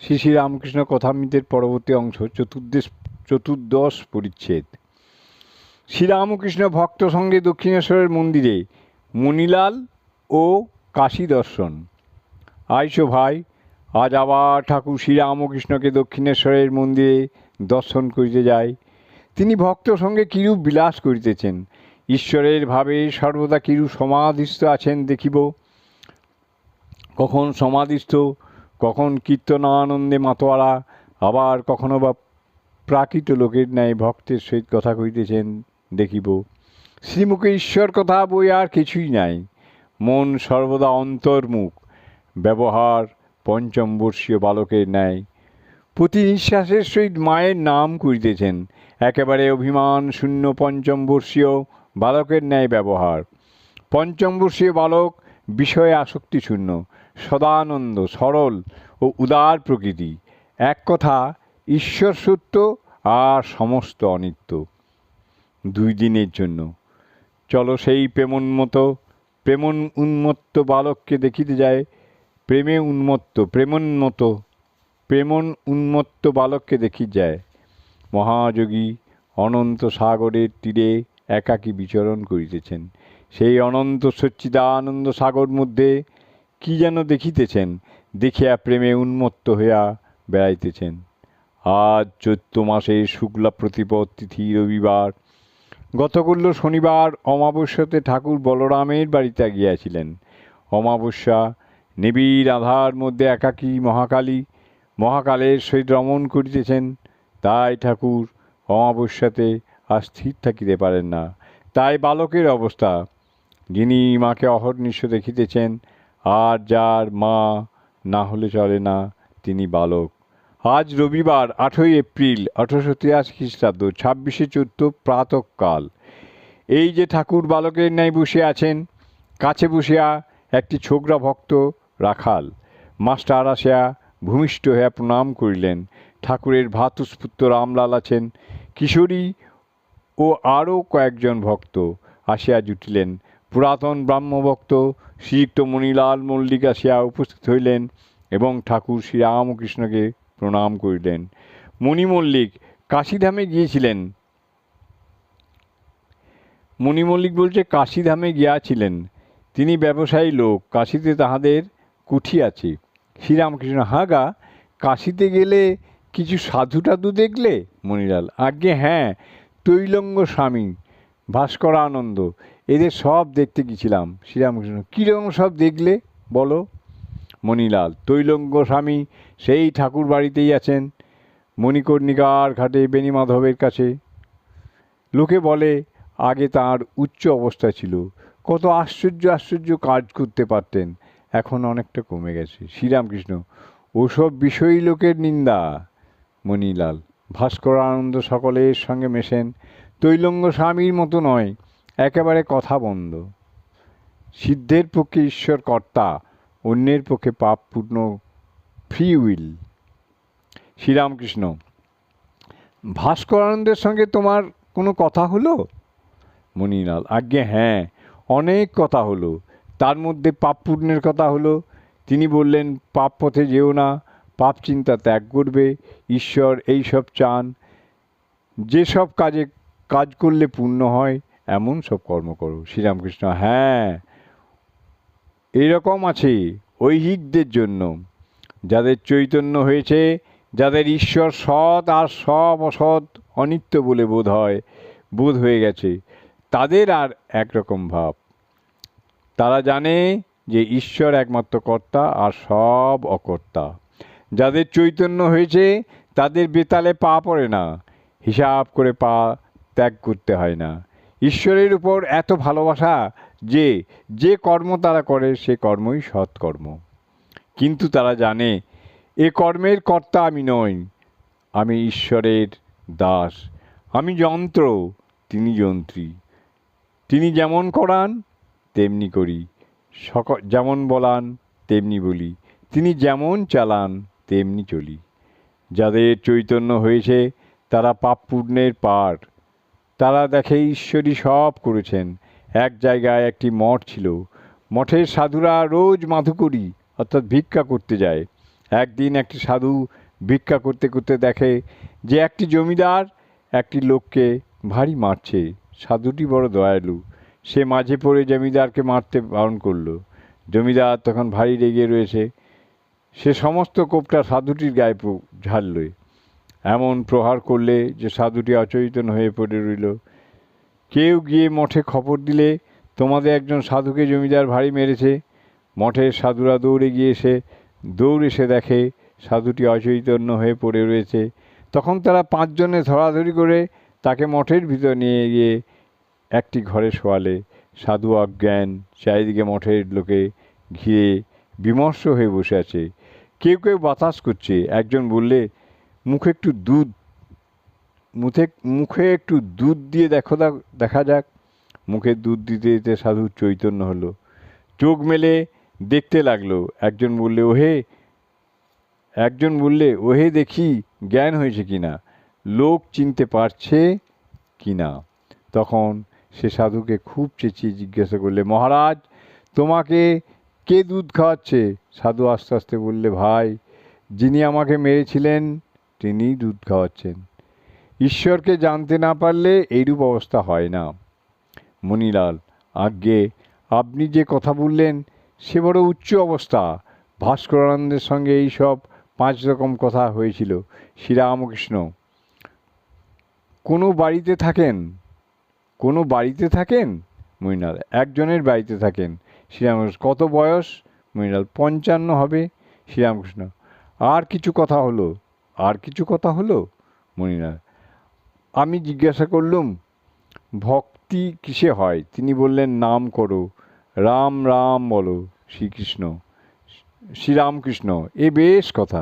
শ্রী শ্রী রামকৃষ্ণ কথামৃতের পরবর্তী অংশ, চতুর্দেশ, চতুর্দশ পরিচ্ছেদ। শ্রীরামকৃষ্ণ ভক্ত সঙ্গে দক্ষিণেশ্বরের মন্দিরে মণিলাল ও কাশী দর্শন। আইসো ভাই, আজ আবার ঠাকুর শ্রীরামকৃষ্ণকে দক্ষিণেশ্বরের মন্দিরে দর্শন করিতে যায়। তিনি ভক্ত সঙ্গে কিরূপ বিলাস করিতেছেন? ঈশ্বরের ভাবে সর্বদা কিরূপ সমাধিস্থ আছেন দেখিব। কখন সমাধিস্থ কখন কীর্তনানন্দে মাতোয়ারা, আবার কখনো বা প্রাকৃত লোকের ন্যায় ভক্তের সহিত কথা কইতেছেন দেখিব। শ্রীমুখে ঈশ্বর কথা বই আর কিছুই নাই। মন সর্বদা অন্তর্মুখ। ব্যবহার পঞ্চম বর্ষীয় বালকের ন্যায়। প্রতি নিঃশ্বাসের সহিত মায়ের নাম করিতেছেন। একেবারে অভিমান শূন্য পঞ্চম বর্ষীয় বালকের ন্যায় ব্যবহার। পঞ্চম বর্ষীয় বালক বিষয়ে আসক্তি শূন্য। সদানন্দ, সরল ও উদার প্রকৃতি। এক কথা, ঈশ্বর সত্য আর সমস্ত অনিত্য। দুই দিনের জন্য। চলো সেই প্রেমোন্মত প্রেমন উন্মত্ত বালককে দেখিতে যায় প্রেমে উন্মত্ত প্রেমোন্মত প্রেমন উন্মত্ত বালককে দেখি যায় মহাযোগী অনন্ত সাগরের তীরে একাকী বিচরণ করিতেছেন। সেই অনন্ত সচ্চিদানন্দ সাগর মধ্যে কি যেন দেখিতেছেন, দেখিয়া প্রেমে উন্মত্ত হইয়া বেড়াইতেছেন। আজ চৈত্র মাসের শুক্লা প্রতিপদ তিথি রবিবার। গতকল্য শনিবার অমাবস্যাতে ঠাকুর বলরামের বাড়িতে গিয়াছিলেন। অমাবস্যা, নিবিড় আধার মধ্যে একাকী মহাকালী, মহাকালের সহিত রমণ করিতেছেন, তাই ঠাকুর অমাবস্যাতে আর স্থির থাকিতে পারেন না। তাই বালকের অবস্থা। যিনি মাকে অহর্নিশ দেখিতেছেন আর যার মা না হলে চলে না, তিনি বালক। আজ রবিবার আঠই এপ্রিল, আঠারোশো তিরাশি খ্রিস্টাব্দ, ছাব্বিশে চৈত্র, প্রাতকাল। এই যে ঠাকুর বালকের ন্যায় বসে আছেন, কাছে বসিয়া একটি ছোকরা ভক্ত, রাখাল। মাস্টার আসিয়া ভূমিষ্ঠ হইয়া প্রণাম করিলেন। ঠাকুরের ভ্রাতুস্পুত্র রামলাল আছেন। কিশোরী ও আরও কয়েকজন ভক্ত আসিয়া জুটিলেন। পুরাতন ব্রাহ্মভক্ত শ্রীযুক্ত মণিলাল মল্লিক আসিয়া উপস্থিত হইলেন এবং ঠাকুর শ্রীরামকৃষ্ণকে প্রণাম করিলেন। মণি মল্লিক কাশীধামে গিয়েছিলেন? মণি মল্লিক বলছে, কাশীধামে গিয়াছিলেন। তিনি ব্যবসায়ী লোক, কাশীতে তাহাদের কুঠি আছে। শ্রীরামকৃষ্ণ হাগা কাশীতে গেলে কিছু সাধু টাধু দেখলে? মণিলাল, আজ্ঞে হ্যাঁ তৈলঙ্গ স্বামী ভাস্করানন্দ এদের সব দেখতে গেছিলাম। শ্রীরামকৃষ্ণ, কীরকম সব দেখলে বলো? মণিলাল, তৈলঙ্গ স্বামী সেই ঠাকুর বাড়িতেই আছেন, মণিকর্ণিকার ঘাটে বেণীমাধবের কাছে। লোকে বলে, আগে তার উচ্চ অবস্থা ছিল। কত আশ্চর্য আশ্চর্য কাজ করতে পারতেন। এখন অনেকটা কমে গেছে। শ্রীরামকৃষ্ণ, ওসব বিষয়ী লোকের নিন্দা? মণিলাল, ভাস্কর আনন্দ সকলের সঙ্গে মেশেন। তৈলঙ্গ স্বামীর মতো নয়, একেবারে কথা বন্ধ। সিদ্ধের পক্ষে ঈশ্বর কর্তা অন্যের পক্ষে পাপপূর্ণ ফ্রি উইল। শ্রীরামকৃষ্ণ, ভাস্করানন্দের সঙ্গে তোমার কোনো কথা হলো? মণিলাল, আজ্ঞে হ্যাঁ অনেক কথা হলো। তার মধ্যে পাপ পূর্ণের কথা হলো। তিনি বললেন, পাপ পথে যেও না, পাপ চিন্তা ত্যাগ করবে, ঈশ্বর এই সব চান। যেসব কাজে কাজ করলে পূর্ণ হয়, এমন সব কর্ম করো। শ্রীরামকৃষ্ণ হ্যাঁ এরকম আছে ঐহিকদের জন্য। যাদের চৈতন্য হয়েছে, যাদের ঈশ্বর সৎ আর সব অসৎ, অনিত্য বলে বোধ হয়, বোধ হয়ে গেছে, তাদের আর একরকম ভাব। তারা জানে যে ঈশ্বর একমাত্র কর্তা আর সব অকর্তা। যাদের চৈতন্য হয়েছে, তাদের বেতালে পা পড়ে না। হিসাব করে পা ত্যাগ করতে হয় না। ঈশ্বরের উপর এত ভালোবাসা যে যে কর্ম তারা করে, সে কর্মই সৎকর্ম। কিন্তু তারা জানে, এ কর্মের কর্তা আমি নই, আমি ঈশ্বরের দাস। আমি যন্ত্র, তিনি যন্ত্রী। তিনি যেমন করান, তেমনি করি। সক, যেমন বলান, তেমনি বলি। তিনি যেমন চালান, তেমনি চলি। যাদের চৈতন্য হয়েছে, তারা পাপ পূর্ণের পার। তারা দেখে ঈশ্বরী সব করেছেন। এক জায়গায় একটি মঠ ছিল। মঠের সাধুরা রোজ মাধুকরী, অর্থাৎ ভিক্ষা করতে যায়। একদিন একটি সাধু ভিক্ষা করতে করতে দেখে যে একটি জমিদার একটি লোককে ভারী মারছে। সাধুটি বড় দয়ালু। সে মাঝে পড়ে জমিদারকে মারতে বারণ করল। জমিদার তখন ভারী রেগে রয়েছে। সে সমস্ত কোপটা সাধুটির গায়ে প- ঝাড়ল। এমন প্রহার করলে যে সাধুটি অচৈতন্য হয়ে পড়ে রইল। কেউ গিয়ে মঠে খবর দিলে, তোমাদের একজন সাধুকে জমিদার ভারী মেরেছে। মঠের সাধুরা দৌড়ে গিয়ে এসে, দৌড়ে এসে দেখে সাধুটি অচৈতন্য হয়ে পড়ে রয়েছে। তখন তারা পাঁচজনে ধরাধরি করে তাকে মঠের ভিতর নিয়ে গিয়ে একটি ঘরে শোয়ালে। সাধু অজ্ঞান চারিদিকে মঠের লোকে ঘিরে বিমর্ষ হয়ে বসে আছে। কেউ কেউ বাতাস করছে। একজন বললে মুখে একটু দুধ, মুখে মুখে একটু দুধ দিয়ে দেখো দেখা যাক। মুখে দুধ দিতে দিতে সাধু চৈতন্য হলো। চোখ মেলে দেখতে লাগল। একজন বললে, ওহে! একজন বললে, ওহে দেখি জ্ঞান হয়েছে কি না? লোক চিনতে পারছে কি না? তখন সে সাধুকে খুব চেঁচিয়ে জিজ্ঞাসা করলে, মহারাজ, তোমাকে কে দুধ খাওয়াচ্ছে? সাধু আস্তে আস্তে বললে, ভাই, যিনি আমাকে মেরেছিলেন তিনিই দুধ খাওয়াচ্ছেন। ঈশ্বরকে জানতে না পারলে এইরূপ অবস্থা হয় না। মণিলাল আজ্ঞে, আপনি যে কথা বললেন, সে বড় উচ্চ অবস্থা। ভাস্করানন্দের সঙ্গে এই সব পাঁচ রকম কথা হয়েছিল। শ্রীরামকৃষ্ণ, কোনো বাড়িতে থাকেন? কোনো বাড়িতে থাকেন? মৃণাল একজনের বাড়িতে থাকেন। শ্রীরামকৃষ্ণ, কত বয়স? মৃণাল পঞ্চান্ন হবে। শ্রীরামকৃষ্ণ, আর কিছু কথা হলো? আর কিছু কথা হলো? মণিলাল আমি জিজ্ঞাসা করলুম, ভক্তি কিসে হয়? তিনি বললেন, নাম করো। রাম রাম বলো, শ্রীকৃষ্ণ। শ্রীরামকৃষ্ণ, এ বেশ কথা।